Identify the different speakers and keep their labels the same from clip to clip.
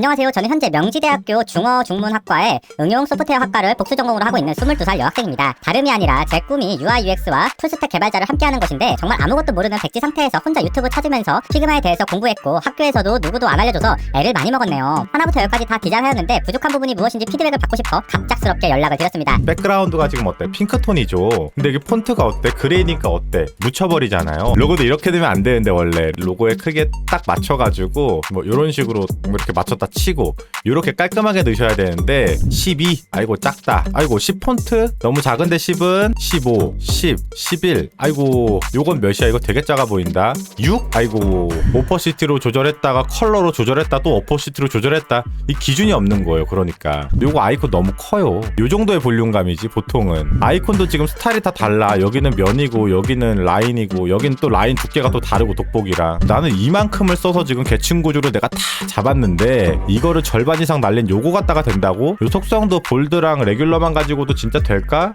Speaker 1: 안녕하세요. 저는 현재 명지대학교 중어 중문학과의 응용 소프트웨어 학과를 복수 전공으로 하고 있는 22살 여학생입니다. 다름이 아니라 제 꿈이 UI UX와 풀스택 개발자를 함께하는 것인데 정말 아무것도 모르는 백지 상태에서 혼자 유튜브 찾으면서 피그마에 대해서 공부했고 학교에서도 누구도 안 알려줘서 애를 많이 먹었네요. 하나부터 열까지 다 디자인하였는데 부족한 부분이 무엇인지 피드백을 받고 싶어 갑작스럽게 연락을 드렸습니다.
Speaker 2: 백그라운드가 지금 어때? 핑크톤이죠. 근데 이게 폰트가 어때? 그레이니까 어때? 묻혀버리잖아요. 로고도 이렇게 되면 안 되는데 원래 로고에 크게 딱 맞춰가지고 뭐 이런 식으로 뭐 이렇게 맞췄다 치고 이렇게 깔끔하게 넣으셔야 되는데 12 아이고 작다. 아이고 10 폰트 너무 작은데 10은 15, 10, 11 아이고 요건 몇이야? 이거 되게 작아 보인다. 6 아이고 오퍼시티로 조절했다가 컬러로 조절했다 또 오퍼시티로 조절했다 이 기준이 없는 거예요. 그러니까 요거 아이콘 너무 커요. 요 정도의 볼륨감이지 보통은 아이콘도 지금 스타일이 다 달라. 여기는 면이고 여기는 라인이고 여기는 또 라인 두께가 또 다르고 돋보기랑 나는 이만큼을 써서 지금 계층 구조를 내가 다 잡았는데 이거를 절반 이상 날린 요거 갖다가 된다고? 요 속성도 볼드랑 레귤러만 가지고도 진짜 될까?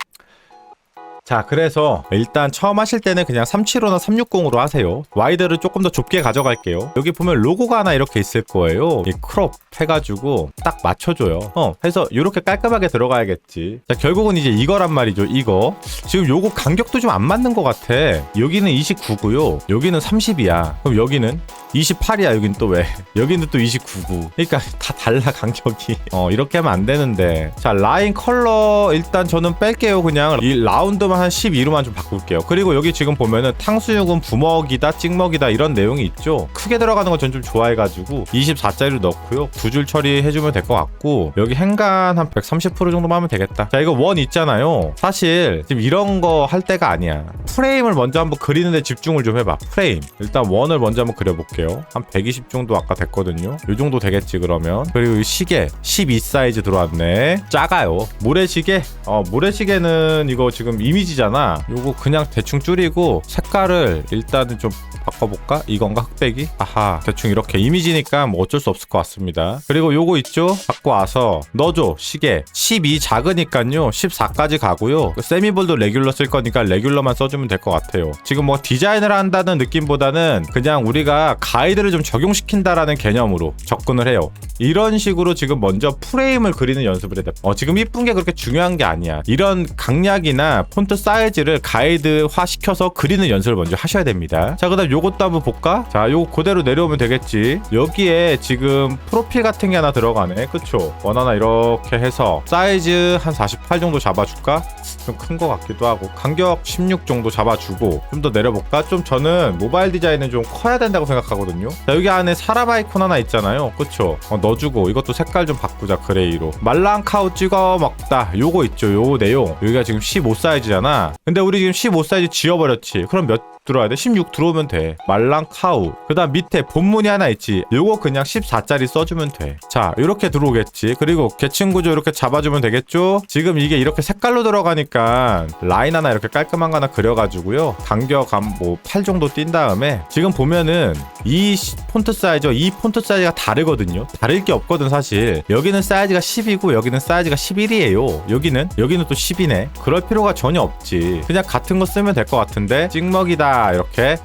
Speaker 2: 자, 그래서 일단 처음 하실 때는 그냥 375나 360으로 하세요. 와이드를 조금 더 좁게 가져갈게요. 여기 보면 로고가 하나 이렇게 있을 거예요. 이 크롭 해가지고 딱 맞춰줘요. 어, 해서 이렇게 깔끔하게 들어가야겠지. 자, 결국은 이제 이거란 말이죠. 이거. 지금 요거 간격도 좀 안 맞는 것 같아. 여기는 29고요. 여기는 30이야. 그럼 여기는 28이야. 여긴 또 왜? 여기는 또 29고. 그러니까 다 달라 간격이. 어, 이렇게 하면 안 되는데. 자, 라인 컬러 일단 저는 뺄게요. 그냥 이 라운드만 한 12로만 좀 바꿀게요. 그리고 여기 지금 보면은 탕수육은 부먹이다, 찍먹이다 이런 내용이 있죠. 크게 들어가는 건전좀 좋아해가지고 24짜리로 넣고요. 두 줄 처리해주면 될 것 같고 여기 행간 한 130% 정도만 하면 되겠다. 자, 이거 원 있잖아요. 사실 지금 이런 거 할 때가 아니야. 프레임을 먼저 한번 그리는데 집중을 좀 해봐. 프레임. 일단 원을 먼저 한번 그려볼게요. 한 120 정도 아까 됐거든요. 요 정도 되겠지 그러면. 그리고 이 시계 12 사이즈 들어왔네. 작아요. 모래시계. 어 모래시계는 이거 지금 이미지 잖아. 요거 그냥 대충 줄이고 색깔을 일단은 좀 바꿔볼까? 이건가 흑백이? 아하 대충 이렇게 이미지니까 뭐 어쩔 수 없을 것 같습니다. 그리고 요거 있죠? 갖고 와서 넣어줘 시계 12 작으니까요 14까지 가고요 그 세미볼도 레귤러 쓸 거니까 레귤러만 써주면 될 것 같아요. 지금 뭐 디자인을 한다는 느낌보다는 그냥 우리가 가이드를 좀 적용시킨다라는 개념으로 접근을 해요. 이런 식으로 지금 먼저 프레임을 그리는 연습을 해야 돼. 어, 지금 이쁜 게 그렇게 중요한 게 아니야. 이런 강약이나 폰트 사이즈를 가이드화 시켜서 그리는 연습을 먼저 하셔야 됩니다. 자, 그 다음 요것도 한번 볼까? 자, 요거 그대로 내려오면 되겠지. 여기에 지금 프로필 같은 게 하나 들어가네. 그쵸? 원 하나 이렇게 해서 사이즈 한 48 정도 잡아줄까? 좀큰거 같기도 하고. 간격 16 정도 잡아주고. 좀 더 내려볼까? 좀 저는 모바일 디자인은 좀 커야 된다고 생각하거든요. 자, 여기 안에 사람 아이콘 하나 있잖아요. 그쵸? 어, 넣어주고. 이것도 색깔 좀 바꾸자. 그레이로. 말랑카우 찍어 먹다. 요거 있죠. 요 내용. 여기가 지금 15 사이즈잖아. 근데 우리 지금 15 사이즈 지워버렸지. 그럼 몇 들어와야 돼? 16 들어오면 돼. 말랑 카우. 그 다음 밑에 본문이 하나 있지. 요거 그냥 14짜리 써주면 돼. 자, 이렇게 들어오겠지. 그리고 계층 구조 이렇게 잡아주면 되겠죠? 지금 이게 이렇게 색깔로 들어가니까 라인 하나 이렇게 깔끔한 거 하나 그려가지고요. 간격 한뭐8 정도 띈 다음에 지금 보면은 이 시- 폰트 사이즈, 이 폰트 사이즈가 다르거든요. 다를 게 없거든, 사실. 여기는 사이즈가 10이고 여기는 사이즈가 11이에요. 여기는, 여기는 또 10이네. 그럴 필요가 전혀 없지. 그냥 같은 거 쓰면 될 것 같은데. 찍먹이다, 이렇게.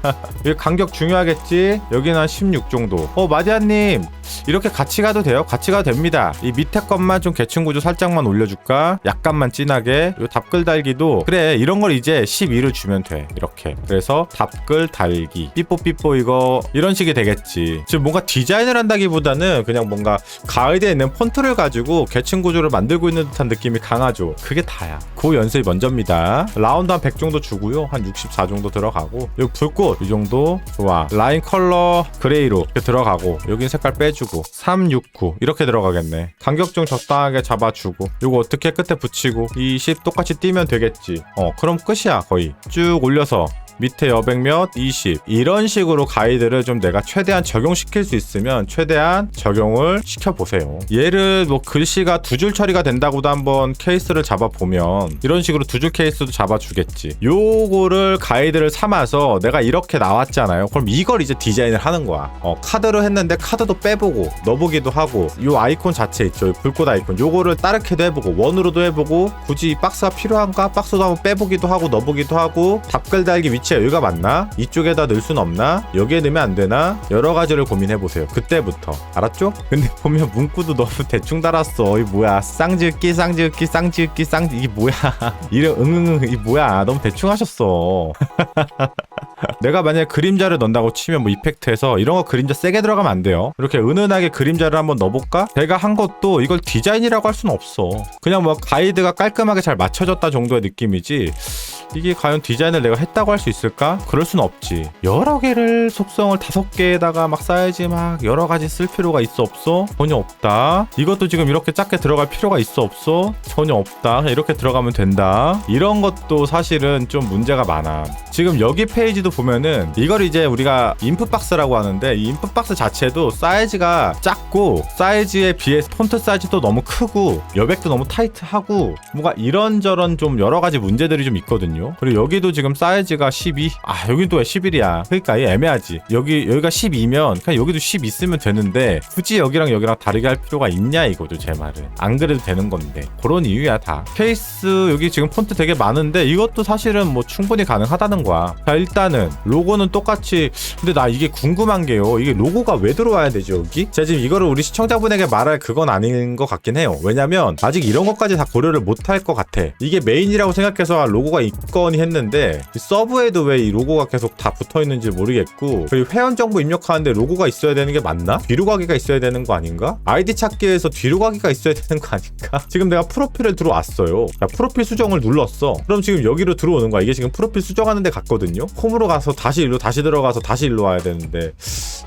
Speaker 2: 간격 중요하겠지? 여기는 한 16 정도. 어, 마디아님. 이렇게 같이 가도 돼요? 같이 가도 됩니다. 이 밑에 것만 좀 계층 구조 살짝만 올려줄까? 약간만 진하게. 요 답글 달기도 그래 이런 걸 이제 12를 주면 돼. 이렇게. 그래서 답글 달기. 삐뽀삐뽀 이거 이런 식이 되겠지. 지금 뭔가 디자인을 한다기보다는 그냥 뭔가 가이드에 있는 폰트를 가지고 계층 구조를 만들고 있는 듯한 느낌이 강하죠. 그게 다야. 그 연습이 먼저입니다. 라운드 한 100 정도 주고요. 한 64 정도 들어가고 여기 불꽃 이 정도 좋아. 라인 컬러 그레이로 이렇게 들어가고 여긴 색깔 빼주고 369 이렇게 들어가겠네. 간격 좀 적당하게 잡아주고 요거 어떻게 끝에 붙이고 20 똑같이 띄면 되겠지. 어 그럼 끝이야 거의. 쭉 올려서 밑에 여백 몇? 20 이런 식으로 가이드를 좀 내가 최대한 적용시킬 수 있으면 최대한 적용을 시켜보세요. 얘를 뭐 글씨가 두 줄 처리가 된다고도 한번 케이스를 잡아보면 이런 식으로 두 줄 케이스도 잡아주겠지. 요거를 가이드를 삼아서 내가 이렇게 나왔잖아요. 그럼 이걸 이제 디자인을 하는 거야. 어 카드로 했는데 카드도 빼보고 넣어보기도 하고 요 아이콘 자체 있죠. 요 불꽃 아이콘. 요거를 다르게도 해보고 원으로도 해보고 굳이 이 박스가 필요한가? 박스도 한번 빼보기도 하고 넣어보기도 하고 답글 달기 위치 위치 여기가 맞나? 이쪽에다 넣을 순 없나? 여기에 넣으면 안 되나? 여러 가지를 고민해 보세요. 그때부터 알았죠? 근데 보면 문구도 너무 대충 달았어. 이 뭐야? 쌍지읍기, 쌍지읍기, 쌍지읍기, 쌍지 이게 뭐야? 이름 응응응 이 뭐야? 너무 대충 하셨어. 내가 만약에 그림자를 넣는다고 치면 뭐 이펙트에서 이런 거 그림자 세게 들어가면 안 돼요. 이렇게 은은하게 그림자를 한번 넣어볼까? 제가 한 것도 이걸 디자인이라고 할 수는 없어. 그냥 뭐 가이드가 깔끔하게 잘 맞춰졌다 정도의 느낌이지. 이게 과연 디자인을 내가 했다고 할 수 있을까? 그럴 순 없지. 여러 개를 속성을 다섯 개에다가 막 쌓야지 막 여러 가지 쓸 필요가 있어 없어? 전혀 없다. 이것도 지금 이렇게 작게 들어갈 필요가 있어 없어? 전혀 없다. 이렇게 들어가면 된다. 이런 것도 사실은 좀 문제가 많아. 지금 여기 페이지도 보면은 이걸 이제 우리가 인풋 박스라고 하는데 이 인풋 박스 자체도 사이즈가 작고 사이즈에 비해 폰트 사이즈도 너무 크고 여백도 너무 타이트하고 뭔가 이런저런 좀 여러 가지 문제들이 좀 있거든요. 그리고 여기도 지금 사이즈가 12. 아 여긴 또 왜 11이야? 그러니까 이 애매하지. 여기 여기가 12면 그냥 여기도 10 있으면 되는데 굳이 여기랑 여기랑 다르게 할 필요가 있냐 이거죠 제 말은. 안 그래도 되는 건데 그런 이유야 다. 케이스 여기 지금 폰트 되게 많은데 이것도 사실은 뭐 충분히 가능하다는 거야. 자 일단은 로고는 똑같이 근데 나 이게 궁금한 게요. 이게 로고가 왜 들어와야 되죠 여기? 제가 지금 이거를 우리 시청자분에게 말할 그건 아닌 것 같긴 해요. 왜냐면 아직 이런 것까지 다 고려를 못 할 것 같아. 이게 메인이라고 생각해서 로고가 있 거니 했는데 이 서브에도 왜 이 로고가 계속 다 붙어 있는지 모르겠고 그리고 회원 정보 입력하는데 로고가 있어야 되는 게 맞나? 뒤로 가기가 있어야 되는 거 아닌가? 아이디 찾기에서 뒤로 가기가 있어야 되는 거 아닌가? 지금 내가 프로필을 들어왔어요. 자, 프로필 수정을 눌렀어. 그럼 지금 여기로 들어오는 거야. 이게 지금 프로필 수정하는 데 갔거든요. 홈으로 가서 다시 일로 다시 들어가서 다시 일로 와야 되는데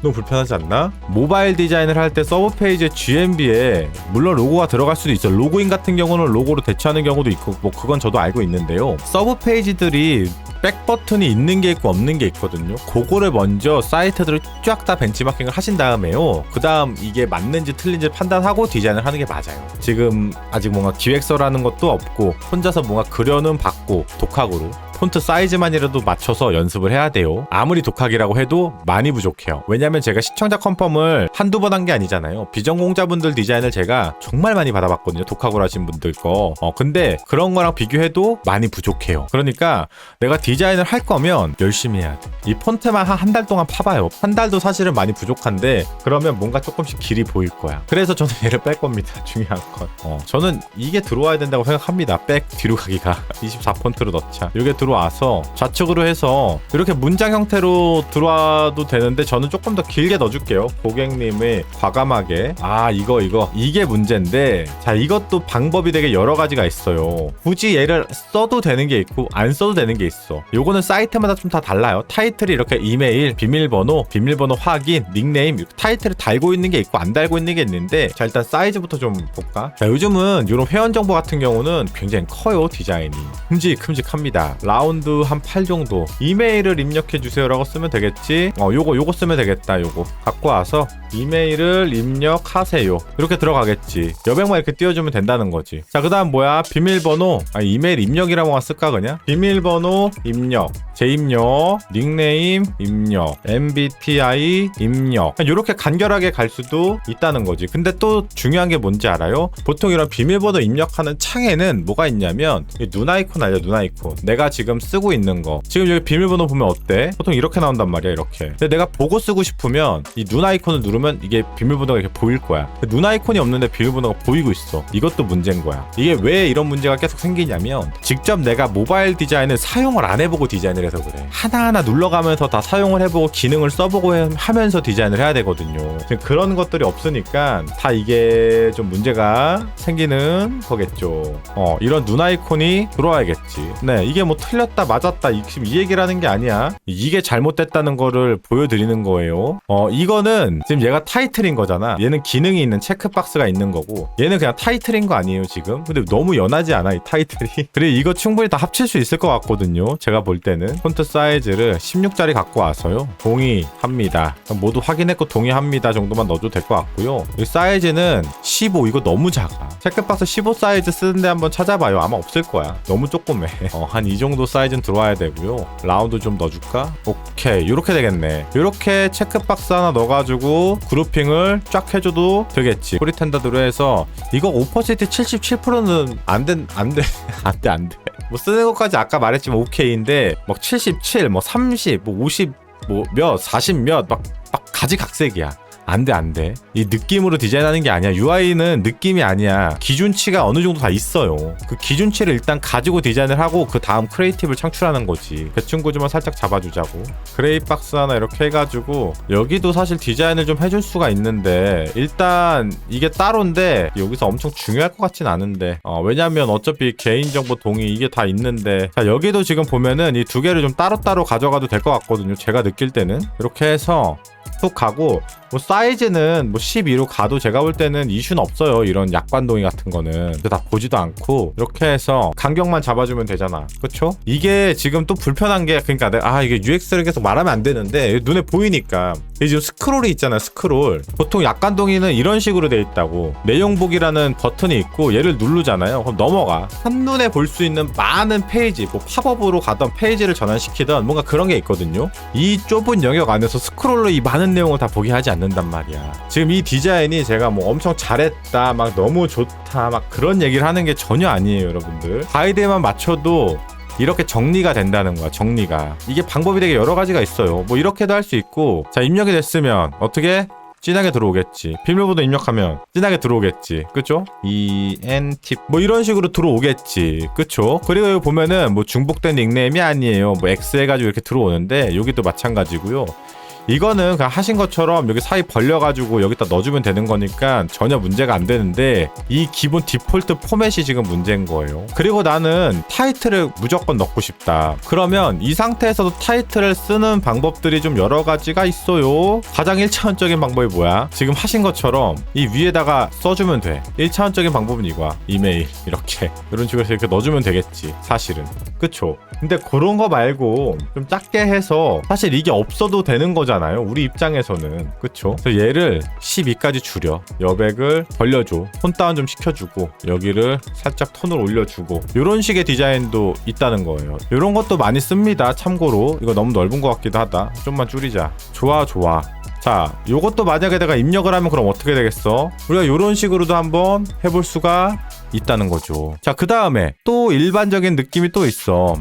Speaker 2: 너무 불편하지 않나? 모바일 디자인을 할 때 서브 페이지에 GMB에 물론 로고가 들어갈 수도 있어. 로그인 같은 경우는 로고로 대체하는 경우도 있고 뭐 그건 저도 알고 있는데요. 서브 페이지 들이 백 버튼이 있는 게 있고 없는 게 있거든요. 그거를 먼저 사이트들을 쫙 다 벤치마킹을 하신 다음에요. 그 다음 이게 맞는지 틀린지 판단하고 디자인을 하는 게 맞아요. 지금 아직 뭔가 기획서라는 것도 없고 혼자서 뭔가 그려는 봤고 독학으로 폰트 사이즈만이라도 맞춰서 연습을 해야 돼요. 아무리 독학이라고 해도 많이 부족해요. 왜냐면 제가 시청자 컨펌을 한두 번 한 게 아니잖아요. 비전공자분들 디자인을 제가 정말 많이 받아봤거든요. 독학으로 하신 분들 거. 어, 근데 그런 거랑 비교해도 많이 부족해요. 그러니까 내가 디 자인을 할 거면 열심히 해야 돼. 이 폰트만 한한달 동안 파봐요. 한 달도 사실은 많이 부족한데 그러면 뭔가 조금씩 길이 보일 거야. 그래서 저는 얘를 뺄 겁니다. 중요한 건. 어, 저는 이게 들어와야 된다고 생각합니다. 백 뒤로 가기가 24 폰트로 넣자. 이게 들어와서 좌측으로 해서 이렇게 문장 형태로 들어와도 되는데 저는 조금 더 길게 넣어줄게요. 고객님의 과감하게 아 이거 이거 이게 문제인데 자 이것도 방법이 되게 여러 가지가 있어요. 굳이 얘를 써도 되는 게 있고 안 써도 되는 게 있어. 요거는 사이트마다 좀 다 달라요. 타이틀이 이렇게 이메일, 비밀번호, 비밀번호 확인, 닉네임 타이틀을 달고 있는 게 있고 안 달고 있는 게 있는데 자 일단 사이즈부터 좀 볼까? 자 요즘은 이런 회원 정보 같은 경우는 굉장히 커요 디자인이 큼직큼직합니다. 라운드 한 8 정도 이메일을 입력해 주세요라고 쓰면 되겠지. 어 요거 요거 쓰면 되겠다. 요거 갖고 와서 이메일을 입력하세요. 이렇게 들어가겠지. 여백만 이렇게 띄워주면 된다는 거지. 자, 그 다음 뭐야? 비밀번호. 아, 이메일 입력이라고 쓸까, 그냥? 비밀번호 입력. 재입력. 닉네임 입력. MBTI 입력. 이렇게 간결하게 갈 수도 있다는 거지. 근데 또 중요한 게 뭔지 알아요? 보통 이런 비밀번호 입력하는 창에는 뭐가 있냐면, 이눈 아이콘 알죠? 눈 아이콘. 내가 지금 쓰고 있는 거. 지금 여기 비밀번호 보면 어때? 보통 이렇게 나온단 말이야, 이렇게. 근데 내가 보고 쓰고 싶으면 이 눈 아이콘을 누르면 이게 비밀번호가 이렇게 보일 거야. 눈 아이콘이 없는데 비밀번호가 보이고 있어. 이것도 문제인 거야. 이게 왜 이런 문제가 계속 생기냐면 직접 내가 모바일 디자인을 사용을 안 해보고 디자인을 해서 그래. 하나하나 눌러가면서 다 사용을 해보고 기능을 써보고 해- 하면서 디자인을 해야 되거든요. 그런 것들이 없으니까 다 이게 좀 문제가 생기는 거겠죠. 어, 이런 눈 아이콘이 들어와야겠지. 네, 이게 뭐 틀렸다, 맞았다, 이- 지금 이 얘기를 하는 게 아니야. 이게 잘못됐다는 거를 보여드리는 거예요. 어, 이거는 지금 얘가 타이틀인 거잖아. 얘는 기능이 있는 체크박스가 있는 거고, 얘는 그냥 타이틀인 거 아니에요, 지금? 근데 너무 연하지 않아, 이 타이틀이. 그리고 이거 충분히 다 합칠 수 있을 것 같거든요. 제가 볼 때는. 폰트 사이즈를 16짜리 갖고 와서요. 동의합니다. 모두 확인했고 동의합니다 정도만 넣어도 될 것 같고요. 이 사이즈는 15, 이거 너무 작아. 체크박스 15 사이즈 쓰는데 한번 찾아봐요. 아마 없을 거야. 너무 조그매. 어, 한 이 정도 사이즈는 들어와야 되고요. 라운드 좀 넣어줄까? 오케이. 이렇게 되겠네. 이렇게 체크박스 하나 넣어가지고 그룹핑을 쫙 해줘도 되겠지. 프리텐더드로 해서 이거 오퍼시티 77%는 안 된, 안 돼. 안 돼, 안 돼. 뭐 쓰는 것까지 아까 말했지만 오케이인데 막 77, 뭐 30, 뭐 50, 뭐 몇, 40 몇, 막, 막 가지각색이야. 안 돼, 안 돼. 이 느낌으로 디자인하는 게 아니야. UI는 느낌이 아니야. 기준치가 어느 정도 다 있어요. 그 기준치를 일단 가지고 디자인을 하고 그 다음 크리에이티브를 창출하는 거지. 대충 구조만 살짝 잡아주자고. 그레이 박스 하나 이렇게 해가지고 여기도 사실 디자인을 좀 해줄 수가 있는데 일단 이게 따로인데 여기서 엄청 중요할 것 같진 않은데 어, 왜냐면 어차피 개인정보 동의 이게 다 있는데 자 여기도 지금 보면은 이 두 개를 좀 따로따로 가져가도 될 것 같거든요. 제가 느낄 때는 이렇게 해서 툭 가고 뭐 사이즈는 뭐 12로 가도 제가 볼 때는 이슈는 없어요. 이런 약관동의 같은 거는. 다 보지도 않고 이렇게 해서 간격만 잡아주면 되잖아. 그쵸? 이게 지금 또 불편한 게 그러니까 내가 아 이게 UX를 계속 말하면 안 되는데 눈에 보이니까. 이게 지금 스크롤이 있잖아 스크롤. 보통 약관동의는 이런 식으로 돼 있다고. 내용 보기라는 버튼이 있고 얘를 누르잖아요. 그럼 넘어가. 한눈에 볼 수 있는 많은 페이지 뭐 팝업으로 가던 페이지를 전환시키던 뭔가 그런 게 있거든요. 이 좁은 영역 안에서 스크롤로 이 많은 내용을 다 보게 하지 않는단 말이야. 지금 이 디자인이 제가 뭐 엄청 잘했다 막 너무 좋다 막 그런 얘기를 하는 게 전혀 아니에요 여러분들. 가이드에만 맞춰도 이렇게 정리가 된다는 거야 정리가. 이게 방법이 되게 여러 가지가 있어요. 뭐 이렇게도 할 수 있고 자 입력이 됐으면 어떻게? 진하게 들어오겠지. 비밀번호 입력하면 진하게 들어오겠지. 그쵸? ENT 뭐 이런 식으로 들어오겠지. 그쵸? 그리고 여기 보면은 뭐 중복된 닉네임이 아니에요. 뭐 X 해가지고 이렇게 들어오는데 여기도 마찬가지고요 이거는 그냥 하신 것처럼 여기 사이 벌려가지고 여기다 넣어주면 되는 거니까 전혀 문제가 안 되는데 이 기본 디폴트 포맷이 지금 문제인 거예요. 그리고 나는 타이틀을 무조건 넣고 싶다. 그러면 이 상태에서도 타이틀을 쓰는 방법들이 좀 여러 가지가 있어요. 가장 1차원적인 방법이 뭐야? 지금 하신 것처럼 이 위에다가 써주면 돼. 1차원적인 방법은 이거야. 이메일 이렇게 이런 식으로 이렇게 넣어주면 되겠지. 사실은. 그쵸? 근데 그런 거 말고 좀 작게 해서 사실 이게 없어도 되는 거잖아 요. 우리 입장에서는. 그쵸? 그래서 얘를 12까지 줄여. 여백을 벌려줘. 톤 다운 좀 시켜주고 여기를 살짝 톤을 올려주고 이런 식의 디자인도 있다는 거예요. 이런 것도 많이 씁니다. 참고로 이거 너무 넓은 것 같기도 하다. 좀만 줄이자. 좋아 좋아. 자, 요것도 만약에 내가 입력을 하면 그럼 어떻게 되겠어? 우리가 요런 식으로도 한번 해볼 수가 있다는 거죠. 자, 그 다음에 또 일반적인 느낌이 또 있어.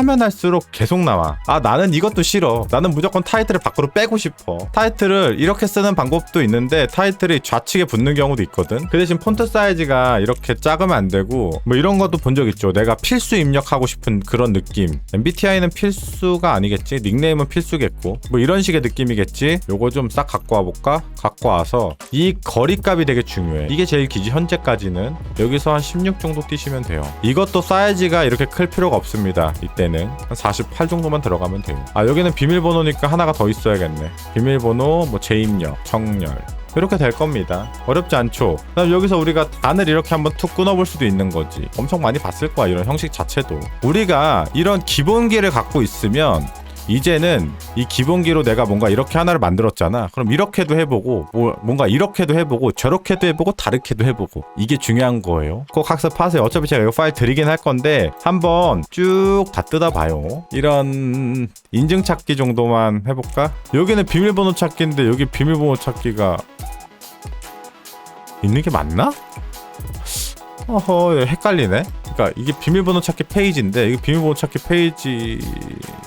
Speaker 2: 하면 할수록 계속 나와. 아, 나는 이것도 싫어. 나는 무조건 타이틀을 밖으로 빼고 싶어. 타이틀을 이렇게 쓰는 방법도 있는데 타이틀이 좌측에 붙는 경우도 있거든. 그 대신 폰트 사이즈가 이렇게 작으면 안 되고 뭐 이런 것도 본 적 있죠. 내가 필수 입력하고 싶은 그런 느낌. MBTI는 필수가 아니겠지. 닉네임은 필수겠고. 뭐 이런 식의 느낌이겠지. 요거 좀 싹 갖고 와 볼까? 갖고 와서 이 거리값이 되게 중요해. 이게 제일 기지 현재까지는 여기서 한 16 정도 뛰시면 돼요. 이것도 사이즈가 이렇게 클 필요가 없습니다. 이때 는 한 48 정도만 들어가면 돼요. 아 여기는 비밀번호니까 하나가 더 있어야겠네. 비밀번호 뭐 재입력, 정렬. 이렇게 될 겁니다. 어렵지 않죠? 그다음 여기서 우리가 단을 이렇게 한번 툭 끊어볼 수도 있는 거지. 엄청 많이 봤을 거야, 이런 형식 자체도. 우리가 이런 기본기를 갖고 있으면 이제는 이 기본기로 내가 뭔가 이렇게 하나를 만들었잖아. 그럼 이렇게도 해보고, 뭐, 뭔가 이렇게도 해보고, 저렇게도 해보고, 다르게도 해보고. 이게 중요한 거예요. 꼭 학습하세요. 어차피 제가 이 파일 드리긴 할 건데, 한번 쭉 다 뜯어봐요. 이런 인증 찾기 정도만 해볼까? 여기는 비밀번호 찾기인데, 여기 비밀번호 찾기가 있는 게 맞나? 어허 헷갈리네 그러니까 이게 비밀번호 찾기 페이지인데 이게 비밀번호 찾기 페이지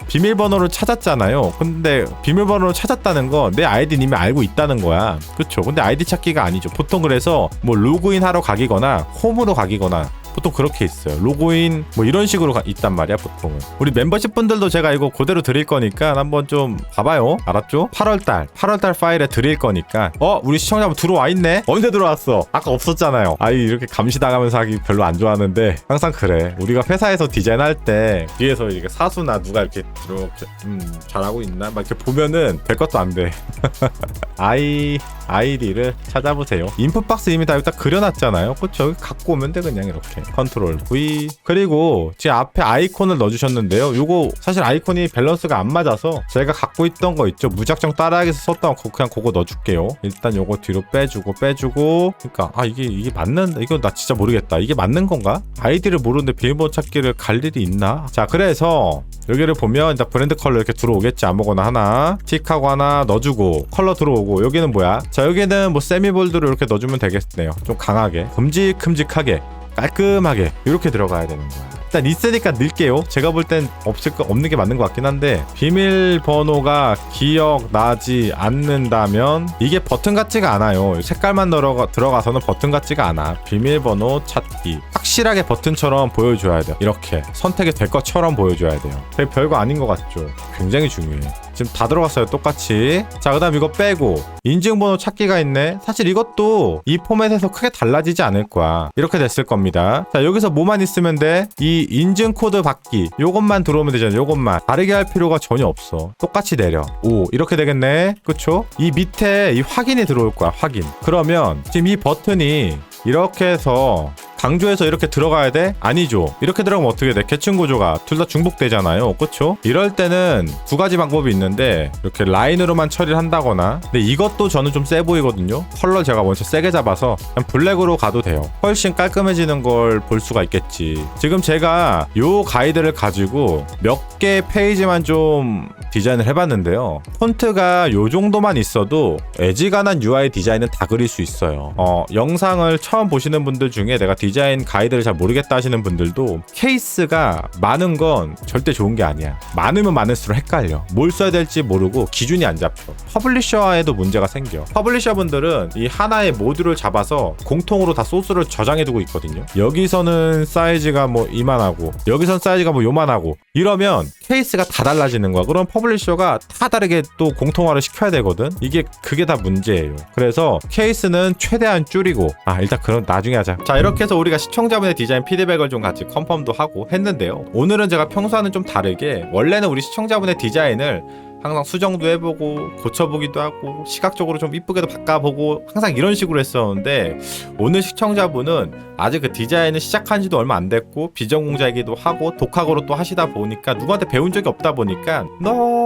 Speaker 2: 비밀번호를 찾았잖아요. 근데 비밀번호를 찾았다는 거내 아이디 님이 알고 있다는 거야. 그쵸? 근데 아이디 찾기가 아니죠. 보통 그래서 뭐 로그인 하러 가기거나 홈으로 가기거나 보통 그렇게 있어요. 로그인 뭐 이런 식으로 가- 있단 말이야 보통은. 우리 멤버십 분들도 제가 이거 그대로 드릴 거니까 한번 좀 봐봐요. 알았죠? 8월달 8월달 파일에 드릴 거니까. 어 우리 시청자분 들어와 있네. 언제 들어왔어? 아까 없었잖아요. 아이 이렇게 감시당하면서 하기 별로 안 좋아하는데 항상 그래. 우리가 회사에서 디자인할 때 뒤에서 이렇게 사수나 누가 이렇게 이렇게 음 잘하고 있나 막 이렇게 보면은 될 것도 안 돼. 아이 아이디를 찾아보세요. 인풋 박스 이미 다 여기다 그려놨잖아요. 그쵸? 여기 갖고 오면 돼 그냥 이렇게. 컨트롤 V. 그리고 제 앞에 아이콘을 넣어주셨는데요. 요거 사실 아이콘이 밸런스가 안 맞아서 제가 갖고 있던 거 있죠. 무작정 따라하기서 썼던 거 그냥 그거 넣어줄게요. 일단 요거 뒤로 빼주고 빼주고. 그러니까 아 이게 이게 맞는 이거 나 진짜 모르겠다. 이게 맞는 건가? 아이디를 모르는데 비밀번호 찾기를 갈 일이 있나? 자 그래서 여기를 보면 일단 브랜드 컬러 이렇게 들어오겠지 아무거나 하나 틱하고 하나 넣어주고 컬러 들어오고 여기는 뭐야 자 여기는 뭐 세미볼드로 이렇게 넣어주면 되겠네요 좀 강하게 큼직큼직하게 깔끔하게 이렇게 들어가야 되는 거야 일단 있으니까 넣을게요. 제가 볼 땐 없을 거 없는 게 맞는 것 같긴 한데 비밀번호가 기억나지 않는다면 이게 버튼 같지가 않아요. 색깔만 들어가, 들어가서는 버튼 같지가 않아. 비밀번호 찾기 확실하게 버튼처럼 보여줘야 돼요. 이렇게 선택이 될 것처럼 보여줘야 돼요. 별거 아닌 것 같죠. 굉장히 중요해. 지금 다 들어갔어요. 똑같이. 자, 그 다음 이거 빼고 인증번호 찾기가 있네. 사실 이것도 이 포맷에서 크게 달라지지 않을 거야. 이렇게 됐을 겁니다. 자, 여기서 뭐만 있으면 돼? 이 인증 코드 받기. 요것만 들어오면 되잖아. 요것만. 다르게 할 필요가 전혀 없어. 똑같이 내려. 오, 이렇게 되겠네. 그쵸? 이 밑에 이 확인이 들어올 거야. 확인. 그러면 지금 이 버튼이 이렇게 해서 강조해서 이렇게 들어가야 돼? 아니죠. 이렇게 들어가면 어떻게 돼? 계층 구조가 둘 다 중복되잖아요. 그쵸? 이럴 때는 두 가지 방법이 있는데 이렇게 라인으로만 처리를 한다거나 근데 이것도 저는 좀 세 보이거든요. 컬러 제가 먼저 세게 잡아서 그냥 블랙으로 가도 돼요. 훨씬 깔끔해지는 걸 볼 수가 있겠지. 지금 제가 요 가이드를 가지고 몇 개 페이지만 좀 디자인을 해봤는데요. 폰트가 요 정도만 있어도 애지간한 UI 디자인은 다 그릴 수 있어요. 어, 영상을 처음 보시는 분들 중에 내가 디자인 가이드를 잘 모르겠다 하시는 분들도 케이스가 많은 건 절대 좋은 게 아니야. 많으면 많을수록 헷갈려. 뭘 써야 될지 모르고 기준이 안 잡혀. 퍼블리셔에도 문제가 생겨. 퍼블리셔 분들은 이 하나의 모듈을 잡아서 공통으로 다 소스를 저장해 두고 있거든요. 여기서는 사이즈가 뭐 이만하고 여기선 사이즈가 뭐 요만하고 이러면 케이스가 다 달라지는 거야. 그럼 퍼블리셔가 다 다르게 또 공통화를 시켜야 되거든. 이게 그게 다 문제예요. 그래서 케이스는 최대한 줄이고 아 일단 그럼 나중에 하자. 자 이렇게 해서 우리가 시청자분의 디자인 피드백을 좀 같이 컨펌도 하고 했는데요. 오늘은 제가 평소와는 좀 다르게 원래는 우리 시청자분의 디자인을 항상 수정도 해보고 고쳐보기도 하고 시각적으로 좀 이쁘게도 바꿔보고 항상 이런 식으로 했었는데 오늘 시청자분은 아직 그 디자인을 시작한 지도 얼마 안 됐고 비전공자이기도 하고 독학으로 또 하시다 보니까 누구한테 배운 적이 없다 보니까 너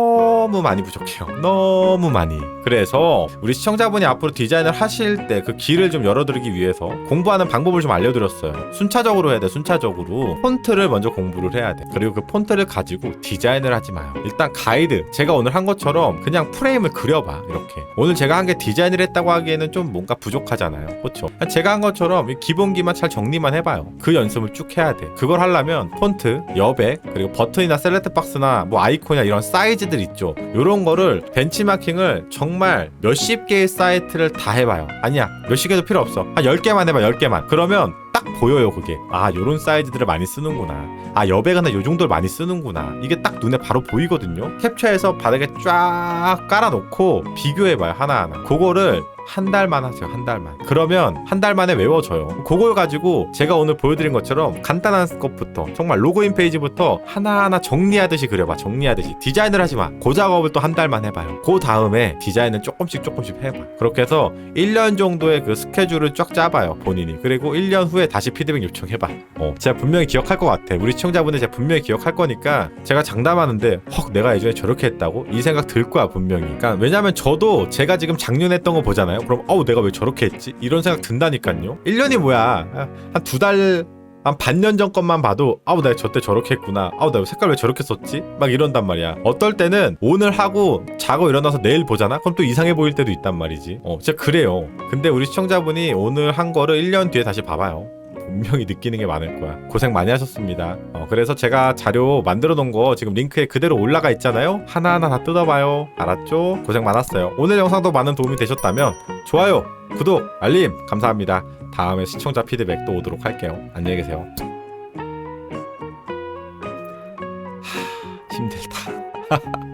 Speaker 2: 무 많이 부족해요. 너무 많이. 그래서 우리 시청자분이 앞으로 디자인을 하실 때 그 길을 좀 열어드리기 위해서 공부하는 방법을 좀 알려드렸어요. 순차적으로 해야 돼 순차적으로. 폰트를 먼저 공부를 해야 돼. 그리고 그 폰트를 가지고 디자인을 하지 마요. 일단 가이드. 제가 오늘 한 것처럼 그냥 프레임을 그려봐 이렇게. 오늘 제가 한 게 디자인을 했다고 하기에는 좀 뭔가 부족하잖아요. 그렇죠 제가 한 것처럼 이 기본기만 잘 정리만 해봐요. 그 연습을 쭉 해야 돼. 그걸 하려면 폰트 여백 그리고 버튼이나 셀렉트 박스나 뭐 아이콘이나 이런 사이즈들 있죠 요런 거를 벤치마킹을 정말 몇십 개의 사이트를 다 해봐요. 아니야 몇십 개도 필요 없어. 한 10개만 해봐 10개만. 그러면 딱 보여요 그게. 아 요런 사이즈들을 많이 쓰는구나. 아 여백은 요 정도를 많이 쓰는구나. 이게 딱 눈에 바로 보이거든요. 캡처해서 바닥에 쫙 깔아놓고 비교해봐요 하나하나. 그거를 한 달만 하세요 한 달만. 그러면 한 달 만에 외워져요. 그걸 가지고 제가 오늘 보여드린 것처럼 간단한 것부터 정말 로그인 페이지부터 하나하나 정리하듯이 그려봐 정리하듯이. 디자인을 하지 마. 그 작업을 또 한 달만 해봐요. 그 다음에 디자인은 조금씩 조금씩 해봐. 그렇게 해서 1년 정도의 그 스케줄을 쫙 짜봐요 본인이. 그리고 1년 후에 다시 피드백 요청해봐. 어 제가 분명히 기억할 것 같아. 우리 시청자분들 제가 분명히 기억할 거니까 제가 장담하는데 헉 내가 예전에 저렇게 했다고? 이 생각 들 거야 분명히. 그러니까 왜냐면 저도 제가 지금 작년 했던 거 보잖아요 그럼 어우 내가 왜 저렇게 했지? 이런 생각 든다니까요? 1년이 뭐야? 한 두 달 한 반년 전 것만 봐도 아우 내가 저때 저렇게 했구나. 아우 내가 색깔 왜 저렇게 썼지? 막 이런단 말이야. 어떨 때는 오늘 하고 자고 일어나서 내일 보잖아? 그럼 또 이상해 보일 때도 있단 말이지. 어 진짜 그래요. 근데 우리 시청자분이 오늘 한 거를 1년 뒤에 다시 봐봐요 분명히 느끼는 게 많을 거야. 고생 많이 하셨습니다. 어, 그래서 제가 자료 만들어 놓은 거 지금 링크에 그대로 올라가 있잖아요. 하나하나 다 뜯어봐요. 알았죠? 고생 많았어요. 오늘 영상도 많은 도움이 되셨다면 좋아요, 구독, 알림 감사합니다. 다음에 시청자 피드백 또 오도록 할게요. 안녕히 계세요. 하, 힘들다.